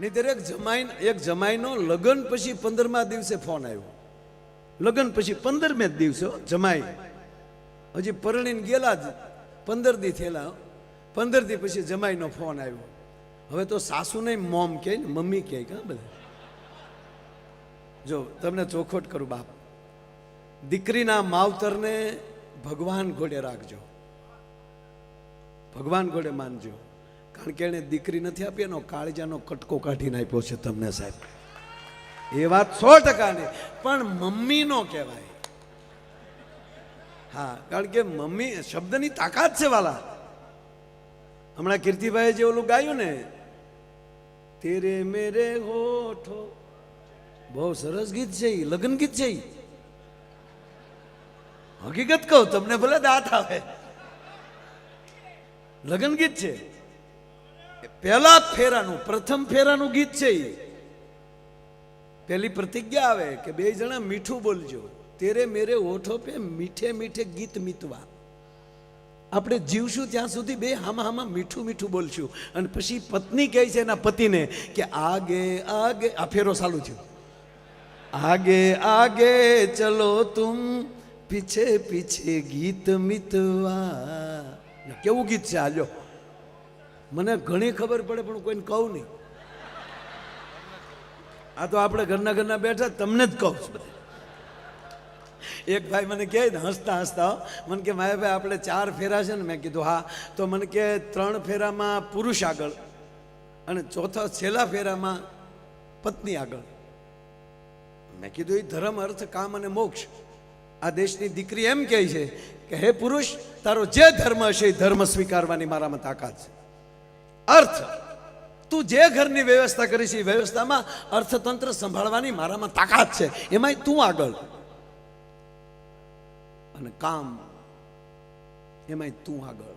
ને દરેક જમાઈ એક જમાઈનો લગ્ન પછી પંદરમા દિવસે ફોન આવ્યો. લગ્ન પછી પંદરમે દિવસે જમાઈ. હજી પરણીને ગયેલા જ પંદર દી થયેલા પંદર દી પછી જમાઈનો ફોન આવ્યો. હવે તો સાસુ નહીં મોમ કહે ને, મમ્મી કહે, હા, બધા. જો, તમને ચોખવટ કરું, બાપ. દીકરીના માવતરને ભગવાન ઘોડે રાખજો. ભગવાન ઘોડે માનજો. કારણ કે એણે દીકરી નથી આપી, એનો કાળજાનો કટકો કાઢીને આપ્યો છે તમને સાહેબ. એ વાત સો ટકાની, પણ મમ્મી નો કહેવાય. હા, કારણ કે મમ્મી શબ્દની તાકાત છે વાલા. હમણાં કીર્તિભાઈએ જે ઓલું ગાયું ને, તેરે મેરે હોઠો. બહુ સરસ ગીત છે ઈ, લગ્ન ગીત છે ઈ. હકીકત કહું, તમને ભલે દાંત આવે. લગ્ન ગીત છે. પહેલા ફેરાનું, પ્રથમ ફેરાનું ગીત છે એ. પહેલી પ્રતિજ્ઞા આવે કે બે જણા મીઠું બોલજો, તેરે મેરે ઓઠો પે મીઠે મીઠે ગીત મીતવા. આપણે જીવશું ત્યાં સુધી બે હામાં હામાં મીઠું મીઠું બોલશું. અને પછી પત્ની કહે છે એના પતિને કે આગે આગે, આ ફેરો ચાલુ થયો. આગે આગે, ચલો તું પીછે પીછે ગીત મિતવા. કેવું ગીત છે આજો મને ઘણી ખબર પડે, પણ કોઈને કહું નહીં. આ તો આપણે ઘરના ઘરના બેઠા તમને જ કહું છું. એક ભાઈ મને કહે ને, હસતા હસતા મને કે, માયા ભાઈ, આપણે ચાર ફેરા છે ને? મેં કીધું, હા. તો મને કે, ત્રણ ફેરામાં પુરુષ આગળ અને ચોથા છેલ્લા ફેરામાં પત્ની આગળ. મેં કીધું, એ ધર્મ, અર્થ, કામ અને મોક્ષ. આ દેશની દીકરી એમ કહે છે કે, હે પુરુષ, તારો જે ધર્મ હશે એ ધર્મ સ્વીકારવાની મારામાં તાકાત છે. અર્થ. તું જે ઘરની વ્યવસ્થા કરી છે એ વ્યવસ્થામાં અર્થતંત્ર સંભાળવાની મારામાં તાકાત છે. એમાંય તું આગળ. અને કામ, એમાંય તું આગળ.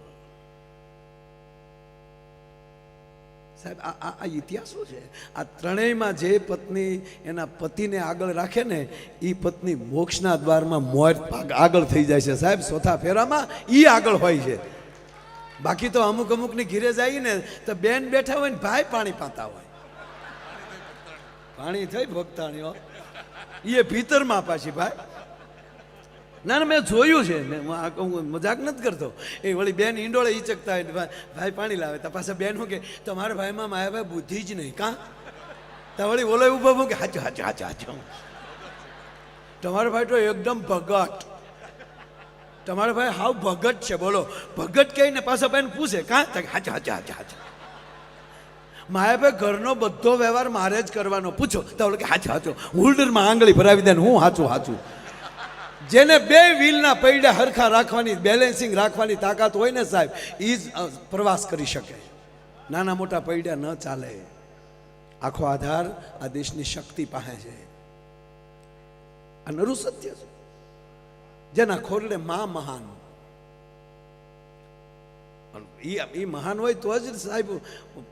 સાહેબ, આ આ ઇતિહાસ શું છે. આ ત્રણેયમાં જે પત્ની એના પતિને આગળ રાખે ને એ પત્ની મોક્ષના દ્વારમાં મોર આગળ થઈ જાય છે. સાહેબ ચોથા ફેરામાં એ આગળ હોય છે. બાકી તો અમુક અમુકની ઘીરે જાય ને તો બેન બેઠા હોય ને ભાઈ પાણી પાતા હોય. પાણી થઈ ભક્તાણીઓ એ ભીતરમાં પાછી, ભાઈ. ના ના, મેં જોયું છે. હું મજાક નથી કરતો. એ વળી બેન ઈંડોળે ઈચકતા હોય ભાઈ પાણી લાવે. તો પાછા બેન શું કે, તમારા ભાઈમાં માયા ભાઈ બુદ્ધિ જ નહીં, કાં? તો વળી ઓલો ઊભો કે, હાચો હાચો હાચો હાચો. તમારો ભાઈ તો એકદમ ભગત. તમારો ભાઈ હાવ ભગત છે, બોલો. ભગત કહીને પાછા બેન પૂછે, કાં? હાચા હાચા હાચા હાચા. માયાભાઈ ઘરનો બધો વ્યવહાર મારે જ કરવાનો. પૂછો. તો કે, હાચું હાચું. હોલ્ડરમાં આંગળી ભરાવી દે હું હાચું હાચું. જેને બે વ્હીલના પૈડા હરખા રાખવાની બેલેન્સિંગ રાખવાની તાકાત હોય ને સાહેબ એ જ પ્રવાસ કરી શકે. નાના મોટા પૈડા ન ચાલે. આખો આધાર આ દેશની શક્તિ પાસે છે. આ નરું સત્ય છે. જેના ખોરડે મા મહાન. એ મહાન હોય તો જ સાહેબ,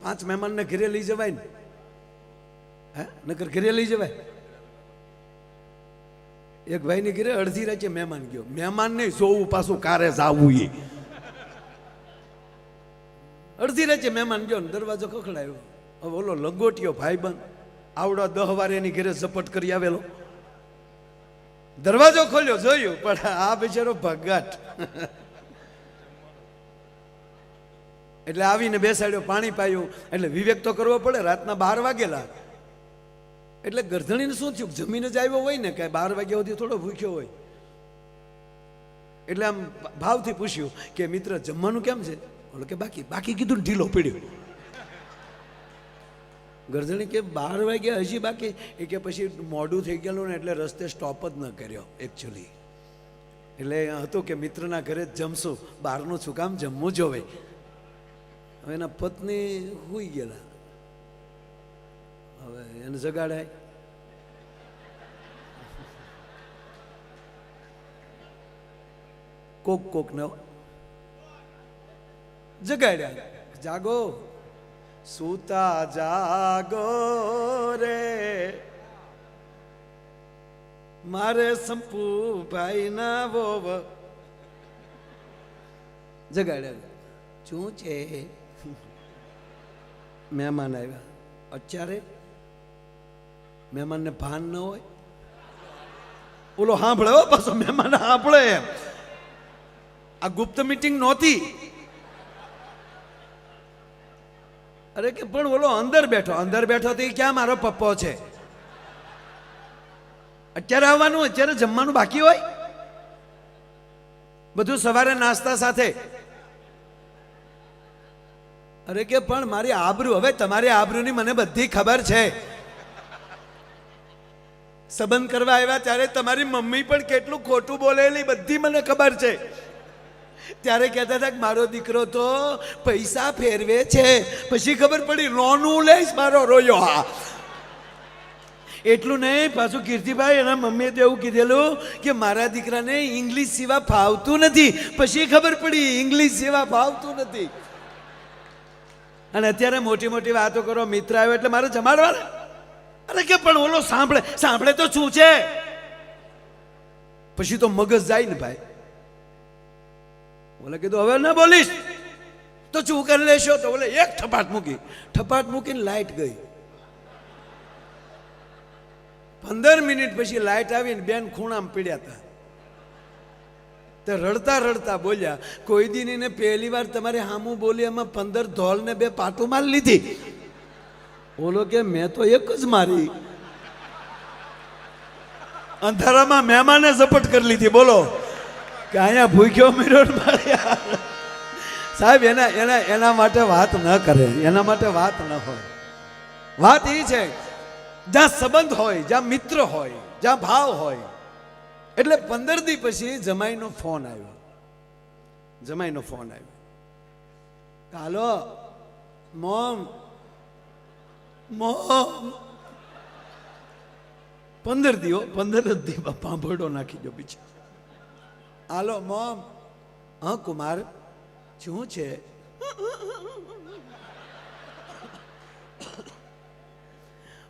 પાંચ મહેમાનને ઘરે લઈ જવાય ને. હે? નકર ઘરે લઈ જવાય. એક ભાઈની ઘરે અડધી રાતે મહેમાન ગયો. મહેમાન નહીં જોવું, પાછું કારે જાવું એ અડધી રાતે મહેમાન ગયો ને, દરવાજો ખખડાયો. હવે ઓલો લંગોટિયો ભાઈબંધ આવડો દહ વાર એની ઘરે ઝપટ કરી આવેલો. દરવાજો ખોલ્યો, જોયું, પણ આ બિચારો ભગત. એટલે આવીને બેસાડ્યો, પાણી પાયું. એટલે વિવેક તો કરવો પડે, રાતના બાર વાગેલા. એટલે ગરધણીને શું થયું? જમીન જ આવ્યો હોય ને કે બાર વાગ્યા સુધી થોડો ભૂખ્યો હોય. એટલે આમ ભાવથી પૂછ્યું કે, મિત્ર, જમવાનું કેમ છે? બોલો કે, બાકી બાકી કીધું ઢીલો પીડ્યો. ગરધણી કે બાર વાગ્યા હજી બાકી? એ કે પછી મોડું થઈ ગયેલું ને એટલે રસ્તે સ્ટોપ જ ન કર્યો એકચ્યુઅલી એટલે હતું કે મિત્રના ઘરે જ જમશું. બહારનું શું કામ જમવું જોવે હવે એના પત્ની હોઈ ગયેલા. હવે એને જગાડાય. કોક કોક ન જગાડ્યા. જાગો. સૂતા જાગો રે. મારે સંપુ ભાઈ ના વોવ. જગાડ્યા શું છે? મહેમાન આવ્યા. અત્યારે મહેમાનને ભાન ન હોય? ઓલો સાંભળે પાછો મહેમાન, સાંભળે એમ. આ ગુપ્ત મીટિંગ નહોતી. અરે કે પણ બોલો, અંદર બેઠો. અંદર બેઠો તો ક્યાં મારો પપ્પો છે? અત્યારે આવવાનું, અત્યારે જમવાનું બાકી હોય? બધું સવારે નાસ્તા સાથે? અરે કે પણ મારી આબરૂ, હવે તમારી આબરૂની મને બધી ખબર છે. સંબંધ કરવા આવ્યા ત્યારે તમારી મમ્મી પણ કેટલું ખોટું બોલેલી, બધી મને ખબર છે. ત્યારે કહેતા હતા કે મારો દીકરો તો પૈસા ફેરવે છે. પછી ખબર પડી લોનું લઈશ મારો રોયો હા. એટલું નહીં, પાછું કીર્તિભાઈ એના મમ્મીએ તો એવું કીધેલું કે મારા દીકરાને ઇંગ્લિશ સિવા ફાવતું નથી. પછી ખબર પડી, ઇંગ્લિશ સિવા ફાવતું નથી. અને અત્યારે મોટી મોટી વાતો કરો, મિત્ર આવ્યો એટલે મારે જમાડવાના? અરે કે પણ ઓલો સાંભળે સાંભળે તો શું છે? પછી તો મગજ જાય ને ભાઈ. બોલે કીધું હવે ના બોલીશ. તો શું કરી લેશો? તો બોલે, એક ઠપાટ મૂકી. ઠપાટ મૂકીને લાઈટ ગઈ. પંદર મિનિટ પછી લાઈટ આવીને બેન ખૂણામાં પીડ્યા હતા. તે રડતા રડતા બોલ્યા, કોઈ દિન ને પહેલી વાર તમારે હામું બોલી એમાં પંદર ધોલ ને બે પાટું મારી લીધી. બોલો કે, મેં તો એક જ મારી. અંધારામાં મહેમાને ઝપટ કરી લીધી, બોલો. કે અહીંયા ભૂખ્યો મીરો સાહેબ, એના એના એના માટે વાત ન કરે. એના માટે વાત ન હોય. વાત એ છે, જ્યાં સંબંધ હોય, જ્યાં મિત્ર હોય, જ્યાં ભાવ હોય. એટલે પંદર દી પછી જમાઈનો ફોન આવ્યો. જમાઈનો ફોન આવ્યો. Hello, mom mom. પંદર દીઓ પંદર જ દી પાંભરડો નાખી દો પીછે હાલો, મોમ. હા, કુમાર. શું છે?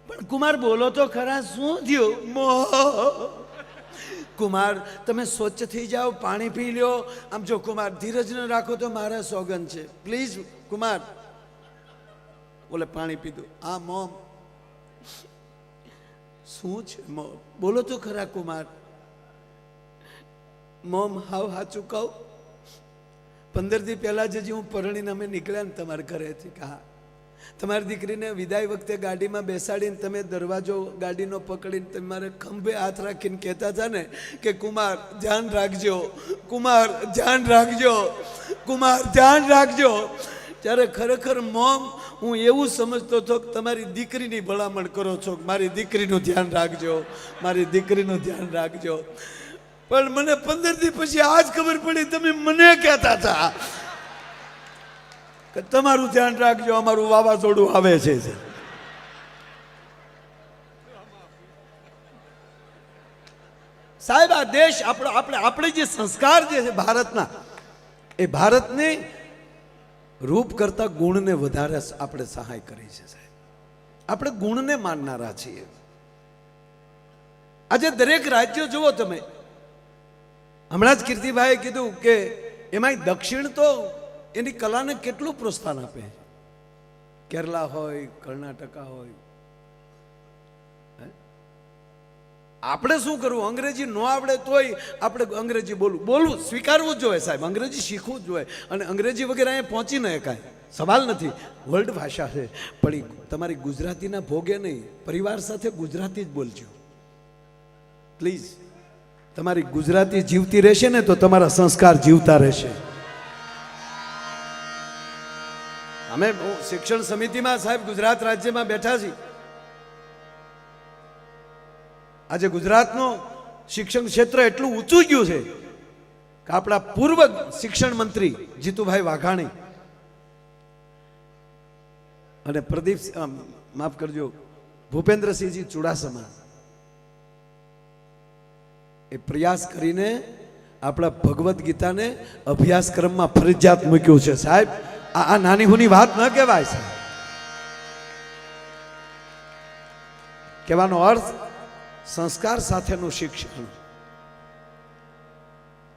પણ કુમાર, બોલો તો ખરા, શું થયું? મો કુમાર, તમે સ્વચ્છ થઈ જાઓ, પાણી પી લ્યો. આમ જો, કુમાર, ધીરજ ન રાખો તો મારા સોગન છે. પ્લીઝ, કુમાર. બોલે, પાણી પીધું આ મોમ. શું છે બોલો તો ખરા, કુમાર. મોમ હાવ હાચું કહું? પંદર દી પહેલાં જે હું પરણીને અમે નીકળ્યા ને તમારા ઘરેથી, કે હા. તમારી દીકરીને વિદાય વખતે ગાડીમાં બેસાડીને તમે દરવાજો ગાડીનો પકડીને તમારે ખંભે હાથ રાખીને કહેતા હતા ને કે, કુમાર, ધ્યાન રાખજો. કુમાર, ધ્યાન રાખજો. કુમાર, ધ્યાન રાખજો. ત્યારે ખરેખર મોમ, હું એવું સમજતો હતો કે તમારી દીકરીની ભલામણ કરો છો મારી દીકરીનું ધ્યાન રાખજો, મારી દીકરીનું ધ્યાન રાખજો. પણ મને પંદરથી પછી આજ ખબર પડી, તમે મને કહેતા હતા કે તમારું ધ્યાન રાખજો, અમારું વાવાઝોડું આવે છે સાહેબ, આ દેશ આપણો આપણે આપણે જે સંસ્કાર જે છે ભારતના, એ ભારતને રૂપ કરતા ગુણને વધારે આપણે સહાય કરી છે, સાહેબ. આપણે ગુણને માનનારા છીએ. આજે દરેક રાજ્યો, જુઓ તમે હમણાં જ કીર્તિભાઈએ કીધું કે એમાંય દક્ષિણ તો એની કલાને કેટલું પ્રોત્સાહન આપે? છે કેરલા હોય, કર્ણાટકા હોય. આપણે શું કરવું? અંગ્રેજી ન આવડે તોય આપણે અંગ્રેજી બોલવું. બોલવું, સ્વીકારવું જ જોઈએ સાહેબ. અંગ્રેજી શીખવું જ જોઈએ. અને અંગ્રેજી વગેરે અહીંયા પહોંચી ન શકાય. સવાલ નથી. વર્લ્ડ ભાષા છે. પણ તમારી ગુજરાતીના ભોગે નહીં. પરિવાર સાથે ગુજરાતી જ બોલજો. પ્લીઝ. તમારી ગુજરાતી જીવતી રહેશે ને તો તમારા સંસ્કાર જીવતા રહેશે. અમે શિક્ષણ સમિતિમાં સાહેબ ગુજરાત રાજ્યમાં બેઠા છીએ. આજે ગુજરાતનો શિક્ષણ ક્ષેત્ર એટલું ઊંચું ગયું છે કે આપણા પૂર્વ શિક્ષણ મંત્રી જીતુભાઈ વાઘાણી અને પ્રદીપ માફ કરજો, ભૂપેન્દ્રસિંહજી ચુડાસમા એ પ્રયાસ કરીને આપણા ભગવદ્ ગીતાને અભ્યાસક્રમમાં ફરજિયાત મૂક્યું છે. સાહેબ, આ નાની હુની વાત ન કહેવાય છે કહેવાનો અર્થ, સંસ્કાર સાથેનું શિક્ષણ.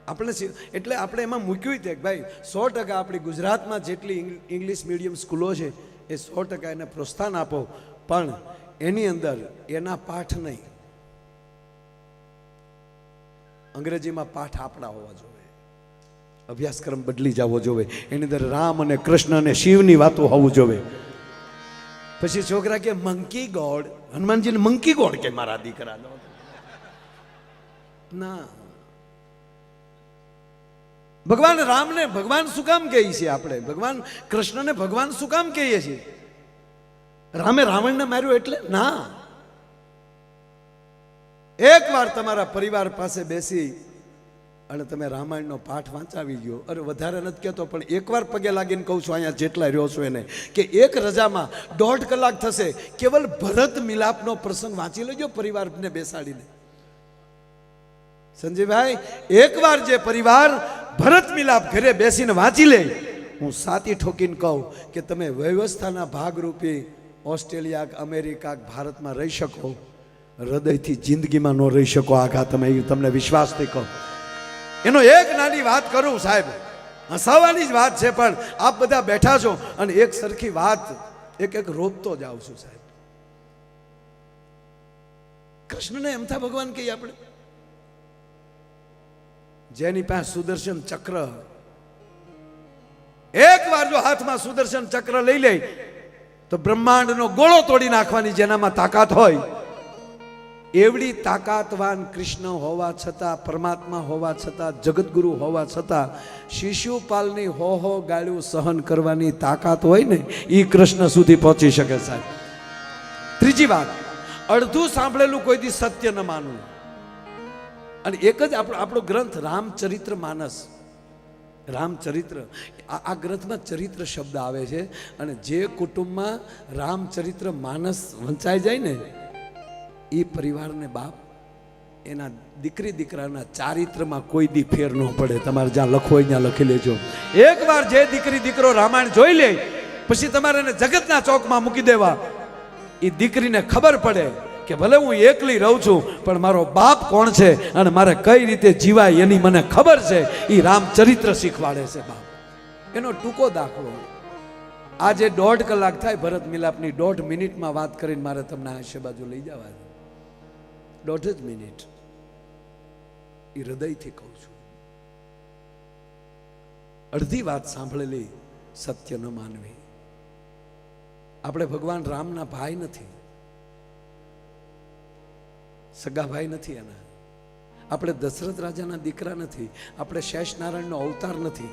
આપણે એટલે આપણે એમાં મૂક્યું કે ભાઈ, સો ટકા આપણી ગુજરાતમાં જેટલી ઇંગ્લિશ મીડિયમ સ્કૂલો છે, એ સો ટકા એને પ્રોત્સાહન આપો. પણ એની અંદર એના પાઠ નહીં. અંગ્રેજીમાં પાઠ આપણા હોવા જોઈએ. અભ્યાસક્રમ બદલી જવો જોઈએ. એની અંદર રામ અને કૃષ્ણ અને શિવની વાતો હોવું જોઈએ. પછી છોકરા કે, મંકી ગોડ હનુમાનજીને મંકી ગોડ કે મારા દીકરાનો. ના. ભગવાન રામને ભગવાન શું કામ કહીએ છીએ આપણે? ભગવાન કૃષ્ણને ભગવાન શું કામ કહીએ છીએ? રામે રાવણને માર્યું એટલે? ના. એકવાર તમારા પરિવાર પાસે બેસી અને તમે રામાયણનો પાઠ વાંચાવી ગયો. અરે, વધારે નથી કહેતો, પણ એકવાર પગે લાગીને કહું છું, અહીંયા જેટલા રહ્યો છો એને. કે એક રજામાં દોઢ કલાક થશે, કેવલ ભરત મિલાપનો પ્રસંગ વાંચી લેજો પરિવારને બેસાડીને. સંજયભાઈ, એકવાર જે પરિવાર ભરત મિલાપ ઘરે બેસીને વાંચી લે, હું સાતી ઠોકીને કહું કે, તમે વ્યવસ્થાના ભાગરૂપે ઓસ્ટ્રેલિયા અમેરિકા ભારતમાં રહી શકો. હૃદયથી જિંદગીમાં ન રહી શકો આઘા તમે તમને વિશ્વાસથી કહો એનો એક નાની વાત કરું સાહેબ. હસાવાની જ વાત છે, પણ આપ બધા બેઠા છો અને એક સરખી વાત, એક એક રોપતો જાઉં છું સાહેબ. કૃષ્ણને એમથા ભગવાન કહીએ આપણે, જેની પાસે સુદર્શન ચક્ર, એક વાર જો હાથમાં સુદર્શન ચક્ર લઈ લે, તો બ્રહ્માંડનો ગોળો તોડી નાખવાની જેનામાં તાકાત હોય એવડી તાકાતવાન કૃષ્ણ હોવા છતાં, પરમાત્મા હોવા છતાં જગતગુરુ હોવા છતાં, શિશુપાલની હો હો ગાળ્યું સહન કરવાની તાકાત હોય ને એ કૃષ્ણ સુધી પહોંચી શકે સાહેબ. ત્રીજી વાત, અડધું સાંભળેલું કોઈ દી સત્ય ન માનવું. અને એક જ આપણો આપણો ગ્રંથ રામચરિત્ર માનસ. રામચરિત્ર આ ગ્રંથમાં ચરિત્ર શબ્દ આવે છે, અને જે કુટુંબમાં રામચરિત્ર માનસ વંચાઈ જાય ને એ પરિવારને બાપ, એના દીકરી દીકરાના ચારિત્રમાં કોઈ દી ફેર ન પડે. તમારે જ્યાં લખો હોય ત્યાં લખી લેજો. એકવાર જે દીકરી દીકરો રામાયણ જોઈ લે, પછી તમારે એને જગતના ચોકમાં મૂકી દેવા. એ દીકરીને ખબર પડે કે ભલે હું એકલી રહું છું, પણ મારો બાપ કોણ છે અને મારે કઈ રીતે જીવાય એની મને ખબર છે. એ રામચરિત્ર શીખવાડે છે બાપ. એનો ટૂંકો દાખલો. આજે દોઢ કલાક થાય, ભરત મિલાપની દોઢ મિનિટમાં વાત કરીને મારે તમને આશે બાજુ લઈ જવા દોઢ જ મિનિટ એ હૃદયથી કહું છું. અડધી વાત સાંભળેલી સત્ય ન માનવી. આપણે ભગવાન રામના ભાઈ નથી. સગા ભાઈ નથી એના. આપણે દશરથ રાજાના દીકરા નથી. આપણે શેષ નારાયણનો અવતાર નથી.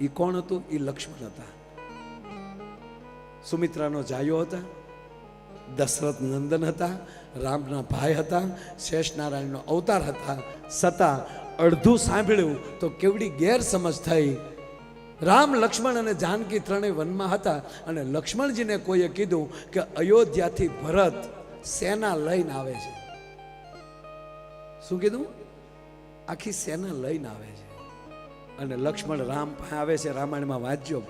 એ કોણ હતું? એ લક્ષ્મણ હતા. સુમિત્રાનો જાયો હતા. દશરથ નંદન હતા, રામના ભાઈ હતા શેષ નારાયણનો અવતાર હતા. છતાં અડધું સાંભળ્યું તો કેવડી ગેરસમજ થઈ. રામ, લક્ષ્મણ અને જાનકી ત્રણેય વનમાં હતા અને લક્ષ્મણજીને કોઈએ કીધું કે અયોધ્યાથી ભરત સેના લઈને આવે છે. શું કીધું? આખી સેના લઈને આવે છે. અને લક્ષ્મણ રામ પાસે આવે છે, રામાયણમાં વાંચજો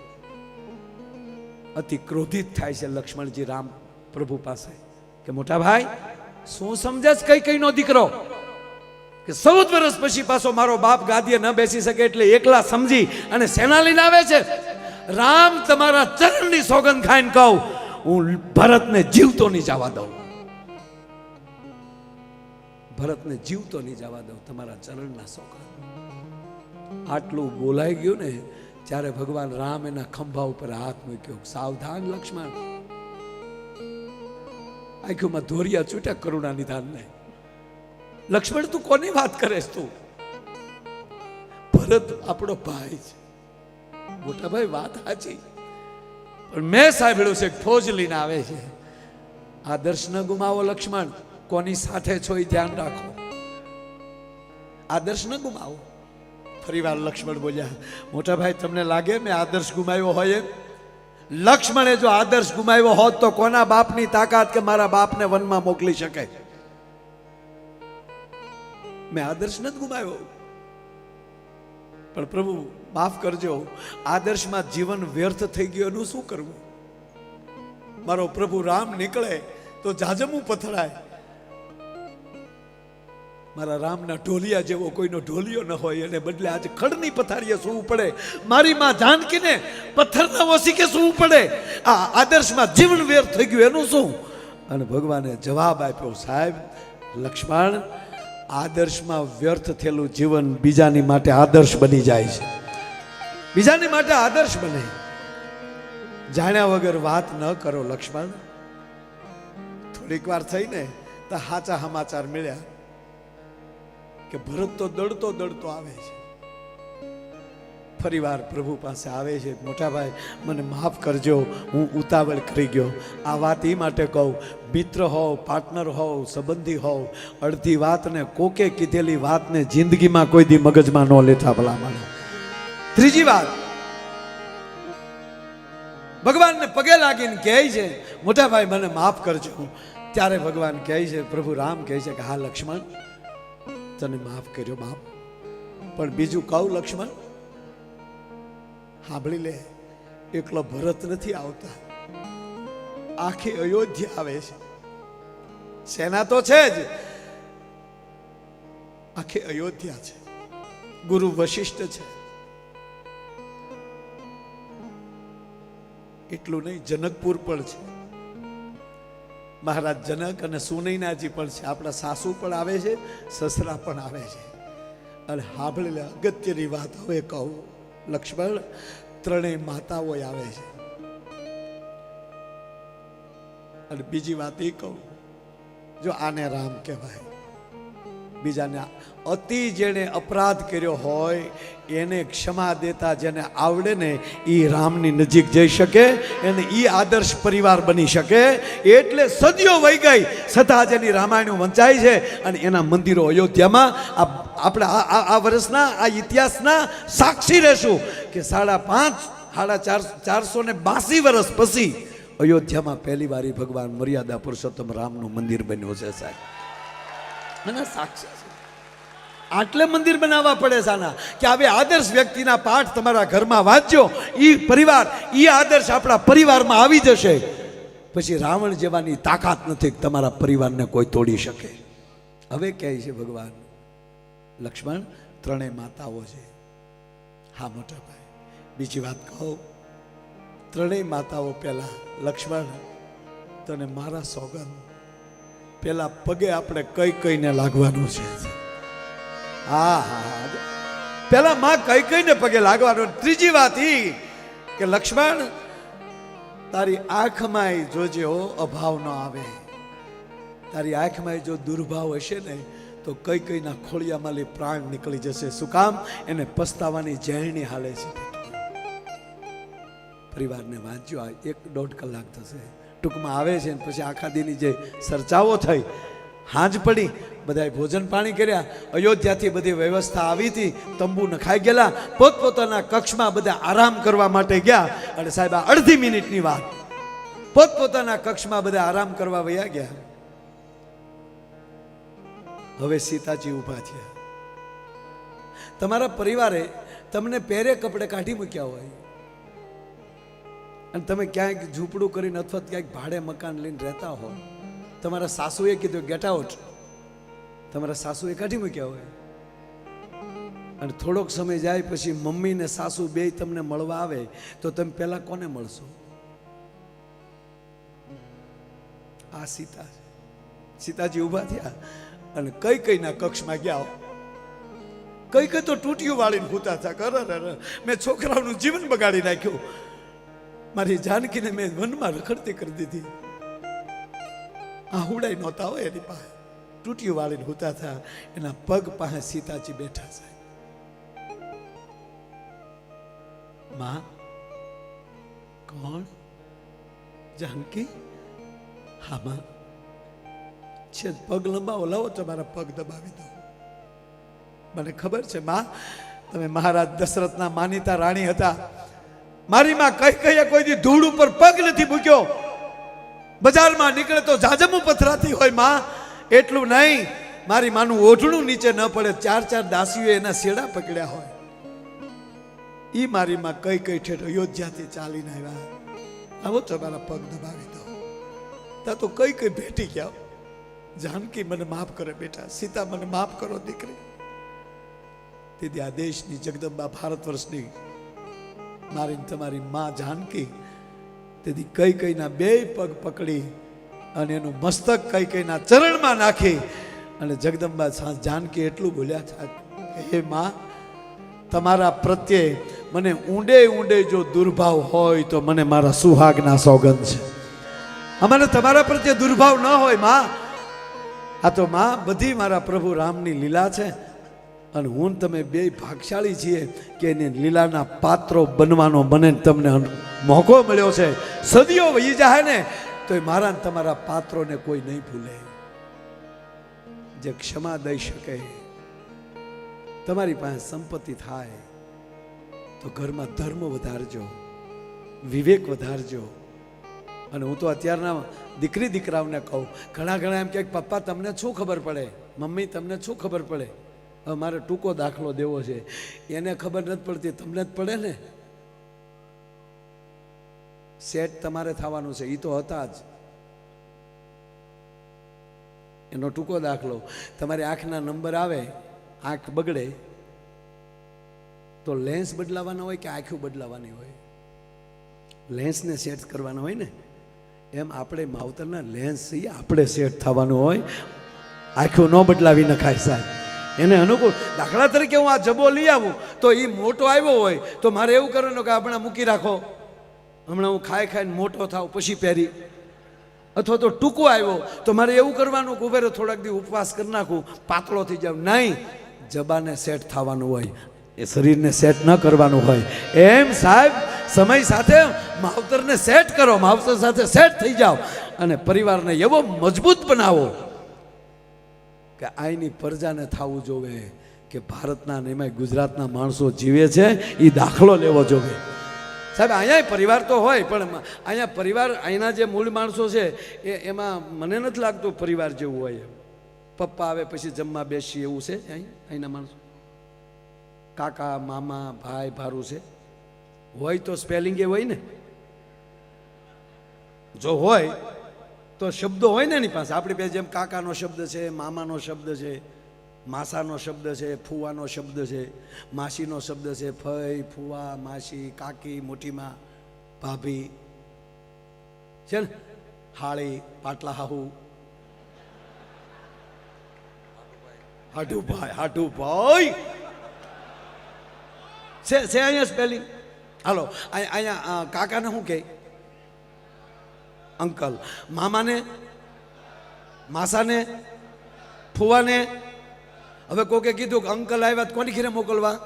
અતિ ક્રોધિત થાય છે લક્ષ્મણજી રામ. પ્રભુ પાસે કે મોટા ભાઈ, શું સમજે છે કઈ કઈ નો દીકરો? કે ચૌદ વર્ષ પછી પાછો મારો બાપ ગાદીએ ન બેસી શકે એટલે એકલા સમજી અને સેના લઈને આવે છે. રામ તમારા ચરણની સોગંદ ખાઈને કહું, હું ભરતને જીવતો નહીં જવા દઉં. ભરતને જીવતો નહીં જવા દઉં તમારા ચરણના સોગંદ. આટલું બોલાઈ ગયું ને ત્યારે ભગવાન રામ એના ખંભા ઉપર હાથ મૂક્યો. સાવધાન, લક્ષ્મણ. આંખોમાં ધોરિયા છૂટ્યા કરુણા નિધાન ને લક્ષ્મણ, તું કોની વાત કરે તું? ભરત આપણો ભાઈ છે. મોટા ભાઈ, વાત સાચી. પણ મેં સાંભળ્યું છે ફોજ લઈને આવે છે. આદર્શ ન ગુમાવો લક્ષ્મણ, કોની સાથે છો એ ધ્યાન રાખો. આદર્શ ન ગુમાવો. ફરી વાર લક્ષ્મણ બોલ્યા, મોટા ભાઈ, તમને લાગે મેં આદર્શ ગુમાવ્યો હોય એમ? લક્ષ્મણે જો આદર્શ ગુમાવ્યો હોત તો કોના બાપની તાકાત કે મારા બાપને વનમાં મોકલી શકે મેં આદર્શ નથી ગુમાવ્યો. પણ પ્રભુ, માફ કરજો. આદર્શમાં જીવન વ્યર્થ થઈ ગયું એનું શું કરવું? મારો પ્રભુ રામ નીકળે તો જાજમું પથરાય. મારા રામના ઢોલિયા જેવો કોઈનો ઢોલિયો ન હોય, એને બદલે આજે ખડની પથારીએ સૂવું પડે. મારી માં જાનકીને પથ્થરના ઓસીકે સૂવું પડે. આ આદર્શમાં જીવન વ્યર્થ થઈ ગયું, એનું શું? અને ભગવાને જવાબ આપ્યો, સાહેબ, લક્ષ્મણ, આદર્શમાં વ્યર્થ થયેલું જીવન બીજાની માટે આદર્શ બની જાય છે. બીજાની માટે આદર્શ બને. જાણ્યા વગર વાત ન કરો, લક્ષ્મણ. થોડીક વાર થઈને તો હાચા સમાચાર મળ્યા. કે ભરત તો દડતો દડતો આવે છે. ફરીવાર પ્રભુ પાસે આવે છે. મોટા ભાઈ, મને માફ કરજો, હું ઉતાવળ કરી ગયો. આ વાત એ માટે કહું, મિત્ર હોવ પાર્ટનર હોવ, સંબંધી હોવ, અડધી વાતને કોકે કીધેલી વાતને જિંદગીમાં કોઈ દી મગજમાં ન લેતા ભલા મને ત્રીજી વાત, ભગવાનને પગે લાગીને કહે છે, મોટા ભાઈ, મને માફ કરજો. ત્યારે ભગવાન કહે છે, પ્રભુ રામ કહે છે કે હા, લક્ષ્મણ તને માફ કર્યો બાપ. પણ બીજું કહું લક્ષ્મણ, સાંભળી લે, એકલો ભરત નથી આવતા. આખી અયોધ્યા આવે છે. સેના તો છે જ. આખી અયોધ્યા છે. ગુરુ વશિષ્ઠ છે. એટલું નહીં, જનકપુર પણ છે. મહારાજ જનક અને સુનૈનાજી પણ છે. આપણા સાસુ પણ આવે છે, સસરા પણ આવે છે. અને હાભળેલા અગત્યની વાત હવે કહું, લક્ષ્મણ, ત્રણેય માતાઓ આવે છે. અને બીજી વાત એ કહું, જો આને રામ કહેવાય બીજાને અતિ જેણે અપરાધ કર્યો હોય, એને ક્ષમા દેતા જેને આવડે ને એ રામની નજીક જઈ શકે એને એ આદર્શ પરિવાર બની શકે. એટલે સદીઓ વહી ગઈ છતાં જેની રામાયણ વંચાય છે અને એના મંદિરો અયોધ્યામાં આ આપણે આ- વર્ષના, આ ઇતિહાસના સાક્ષી રહેશું કે સાડા પાંચ, સાડા ચાર, ચારસો ને બાસી વર્ષ પછી અયોધ્યામાં પહેલી વારી ભગવાન મર્યાદા પુરુષોત્તમ રામનું મંદિર બન્યું છે સાહેબ. અને સાક્ષી છે. આટલે મંદિર બનાવવા પડે છે આના કે હવે આદર્શ વ્યક્તિના પાઠ તમારા ઘરમાં વાંચજો એ પરિવાર એ આદર્શ આપણા પરિવારમાં આવી જશે. પછી રાવણ જેવાની તાકાત નથી તમારા પરિવારને કોઈ તોડી શકે. હવે કહે છે ભગવાન, લક્ષ્મણ, ત્રણેય માતાઓ છે. હા, મોટા ભાઈ, બીજી વાત કહું. ત્રણેય માતાઓ પહેલા, લક્ષ્મણ, તને મારા સોગંદ પેલા પગે આપણે કઈ કઈને લાગવાનું છે? હા હા પેલા માં કઈ કઈને પગે લાગવાનું? ત્રીજી વાત ઈ કે લક્ષ્મણ, તારી આંખમાં જોજે અભાવ ન આવે. તારી આંખમાં જો દુર્ભાવ હશે ને, તો કઈ કઈના ખોળિયામાંથી પ્રાણ નીકળી જશે. શું કામ? એને પસ્તાવાની ઝેરણી હાલે છે. પરિવારને વાંચ્યો એક દોઢ કલાક થશે. ટૂંકમાં આવે છે પછી આખા દીની જે ચર્ચાઓ થઈ, હાંજ પડી, બધાએ ભોજન પાણી કર્યા, અયોધ્યાથી બધી વ્યવસ્થા આવી હતી, તંબુ નખાઈ ગયેલા, પોતપોતાના કક્ષમાં બધા આરામ કરવા માટે ગયા, અને સાહેબ, આ અડધી મિનિટની વાત. પોતપોતાના કક્ષમાં બધા આરામ કરવા વયા ગયા. હવે સીતાજી ઊભા થયા. તમારા પરિવારે તમને પહેરે કપડે કાઢી મૂક્યા હોય? અને તમે ક્યાંક ઝૂંપડું કરીને અથવા ક્યાંક ભાડે મકાન લઈને રહેતા હો, તમારા સાસુએ કીધું ગેટ આઉટ તમારા સાસુએ કાઢી મૂક્યા હોય. અને થોડોક સમય જાય પછી મમ્મી ને સાસુ બે તમને મળવા આવે, તો તમે પહેલા કોને મળશો? આ સીતા, સીતાજી ઊભા થયા અને કઈ કઈના કક્ષમાં ગયા. કઈ કઈ તો તૂટ્યું વાળીને ભૂતા હતા. કર મેં છોકરાઓનું જીવન બગાડી નાખ્યું. મારી જાનકીને મેં વનમાં રખડતી કરી દીધી. આ નહોતા હોય એની પાસે. તૂટીઓ વાળીને હોતા હતા એના પગ પાસે સીતાજી બેઠા છે. માં, કોણ? જાનકી? હા, માં. છે પગ લંબાવો, લાવો તમારા પગ દબાવી દો. મને ખબર છે, માં, તમે મહારાજ દશરથના માનીતા રાણી હતા. મારી માં કઈ કઈ કોઈ દી ધૂળ ઉપર પગ નથી મૂક્યો. બજારમાં નીકળે તો જાજમુ પથરાતી હોયમાં. એટલું નહીં, મારી માનું ઓઢણું નીચે ન પડે, ચાર ચાર દાસીઓ એના શેડા પકડ્યા હોય. એ મારી માં કઈ કઈ ઠેઠ અયોધ્યાથી ચાલીને આવ્યા. આવો તો મારા પગ દબાવી દો. તા તો કઈ કઈ ભેટી ગયા. જાનકી મને માફ કરે બેટા, સીતા મને માફ કરો દીકરી. તેથી આ દેશની જગદંબા ભારત વર્ષની મારી ને તમારી માં જાનકી તેથી કઈ કઈના બે પગ પકડી અને એનું મસ્તક કઈ કઈના ચરણમાં નાખી અને જગદંબા જાનકી એટલું બોલ્યા છે હે માં, તમારા પ્રત્યે મને ઊંડે ઊંડે જો દુર્ભાવ હોય તો મને મારા સુહાગના સોગંદ છે. અમને તમારા પ્રત્યે દુર્ભાવ ન હોય, માં. આ તો માં, બધી મારા પ્રભુ રામની લીલા છે. અને હું તમે બે ભાગશાળી છીએ કે એને લીલાના પાત્રો બનવાનો મને તમને મોકો મળ્યો છે. સદીઓ વહી જાય ને તો મારા તમારા પાત્રોને કોઈ નહીં ભૂલે. જે ક્ષમા દઈ શકે, તમારી પાસે સંપત્તિ થાય, તો ઘરમાં ધર્મ વધારજો, વિવેક વધારજો. અને હું તો અત્યારના દીકરી દીકરાઓને કહું, ઘણા ઘણા એમ કે, પપ્પા, તમને શું ખબર પડે? મમ્મી, તમને શું ખબર પડે? હવે મારે ટૂંકો દાખલો દેવો છે. એને ખબર નથી પડતી, તમને જ પડે ને? સેટ તમારે થવાનું છે એ તો હતા જ. એનો ટૂંકો દાખલો, તમારી આંખના નંબર આવે, આંખ બગડે, તો લેન્સ બદલાવાના હોય કે આંખું બદલાવાની હોય? લેન્સને સેટ કરવાના હોય ને? એમ આપણે માવતરના લેન્સ આપણે સેટ થવાનું હોય. આંખું ન બદલાવી નખાય સાહેબ. એને અનુકૂળ. દાખલા તરીકે હું આ જબો લઈ આવું, તો એ મોટો આવ્યો હોય, તો મારે એવું કરવાનું કે હમણાં મૂકી રાખો. હમણાં હું ખાઈ ખાઈને મોટો થાવ પછી પહેરી. અથવા તો ટૂંકો આવ્યો, તો મારે એવું કરવાનું કે ઉભેરો થોડાક દી ઉપવાસ કરી નાખું, પાતળો થઈ જાવ નહીં, જબાને સેટ થવાનું હોય. એ શરીરને સેટ ન કરવાનું હોય. એમ સાહેબ, સમય સાથે માવતરને સેટ કરો, માવતર સાથે સેટ થઈ જાઓ. અને પરિવારને એવો મજબૂત બનાવો. કે આઈની પ્રજાને થવું જોવે કે ભારતના અને એમાંય ગુજરાતના માણસો જીવે છે એ દાખલો લેવો જોવે. સાહેબ અહીંયા પરિવાર તો હોય, પણ અહીંયા પરિવાર અહીંના જે મૂળ માણસો છે, એ, એમાં મને નથી લાગતું પરિવાર જેવું હોય એમ. પપ્પા આવે પછી જમવા બેસીએ એવું છે અહીં અહીંના માણસો? કાકા, મામા, ભાઈ, ભારું છે? હોય તો સ્પેલિંગ એ હોય ને? જો હોય તો શબ્દો હોય ને એની પાસે. આપણી પાસે જેમ કાકાનો શબ્દ છે, મામાનો શબ્દ છે, માસાનો શબ્દ છે, ફુવાનો શબ્દ છે, માસીનો શબ્દ છે, ફઈ, ફુવા, માસી, કાકી, મોટીમાં, ભાભી. છે ને? હાળી પાટલા હાહુ હાટુભાઈ હાટુભાઈ છે છે અહીંયા સ્પેલિંગ હાલો અહીં- અહીંયા કાકાને શું કહે? અંકલ. મામાને, માસાને, ફુવાને. હવે કોકે કીધું કે અંકલ આવ્યા તો કોની ખીરે મોકલવા?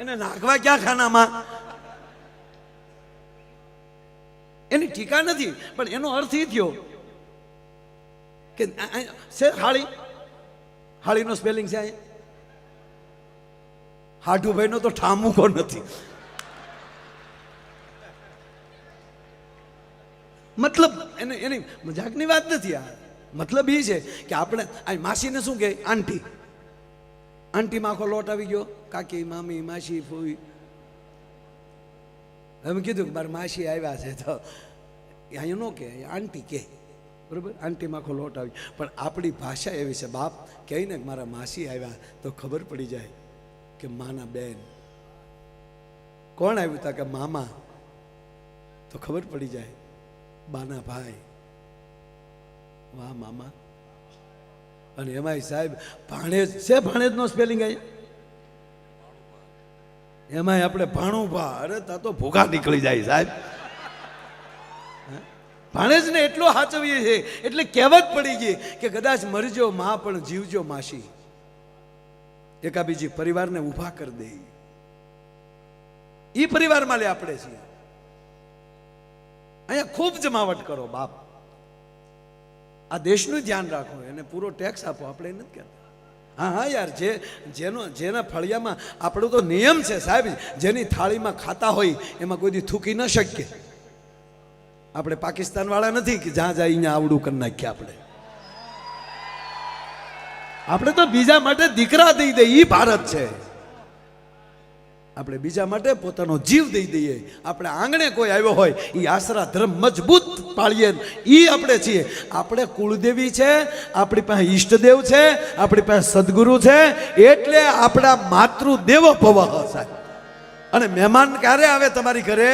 એને નાખવા ક્યાં ખાનામાં? એની ટીકા નથી, પણ એનો અર્થ એ થયો કે છે હાળી? હાળીનો સ્પેલિંગ છે હાઠુભાઈ નો તો ઠામુકો નથી. મતલબ, એને, એની મજાકની વાત નથી આ. મતલબ એ છે કે આપણે, આ માસીને શું કહે? આંટી. આંટીમાં આખો લોટ આવી ગયો. કાકી, મામી, માસી, ફૂઈ. એમ કીધું કે મારા માસી આવ્યા છે તો અહીંયા નો કે અહીંયા આંટી કે બરોબર? આંટીમાં આખો લોટ આવી પણ આપણી ભાષા એવી છે, બાપ કહે ને કે મારા માસી આવ્યા તો ખબર પડી જાય કે માના બેન. કોણ આવ્યું તા કે મામા? તો ખબર પડી જાય. બાના ભાઈ વાહ, મામા. અને એમાંય સાહેબ, ભાણેજ, છે ભાણેજનો સ્પેલિંગ અહીંયા? એમાંય આપણે ભાણુભા, અરે તા તો ભૂખા નીકળી જાય સાહેબ. ભાણેજને એટલો સાચવીએ છે, એટલે કહેવત પડી ગઈ કે કદાચ મરજો, માં પણ જીવજો માસી. એકા બીજી પરિવારને ઊભા કરી દે. એ પરિવારમાં લે આપણે છીએ. અહીંયા ખૂબ જમાવટ કરો, બાપ. આ દેશનું ધ્યાન રાખો, એને પૂરો ટેક્સ આપો, આપણે નથી કહેતા. હા હા, યાર, જે, જેનો, જેના ફળિયામાં આપણો તો નિયમ છે સાહેબ, જેની થાળીમાં ખાતા હોય, એમાં કોઈ થૂકી ન શકીએ. આપણે પાકિસ્તાન વાળા નથી કે જ્યાં જાય અહીંયા આવડું કરી નાખીએ આપણે. આપણે તો બીજા માટે દીકરા દઈ દે એ ભારત છે. આપણે બીજા માટે પોતાનો જીવ દઈ દઈએ. આપણે આંગણે કોઈ આવ્યો હોય એ આશરા ધર્મ મજબૂત પાળીએ. એ આપણે છીએ. આપણે કુળદેવી છે, આપણી પાસે ઈષ્ટદેવ છે, આપણી પાસે સદગુરુ છે, એટલે આપણા માતૃદેવો ભવ સાહેબ. અને મહેમાન ક્યારે આવે તમારી ઘરે?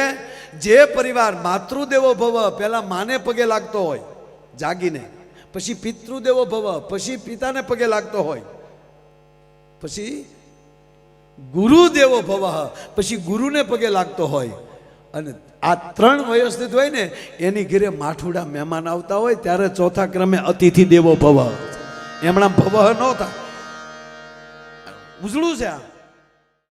જે પરિવાર માતૃદેવો ભવ પહેલા માને પગે લાગતો હોય, જાગીને. પછી પિતૃદેવો ભવ પછી પિતાને પગે લાગતો હોય. પછી ગુરુદેવો ભવ. પછી ગુરુને પગે લાગતો હોય. અને આ ત્રણ વ્યવસ્થિત હોય ને, એની ઘરે માઠુડા મહેમાન આવતા હોય, ત્યારે ચોથા ક્રમે અતિથિ દેવો ભવ. એમણા ભવ નહોતા ઉજળું છે આ.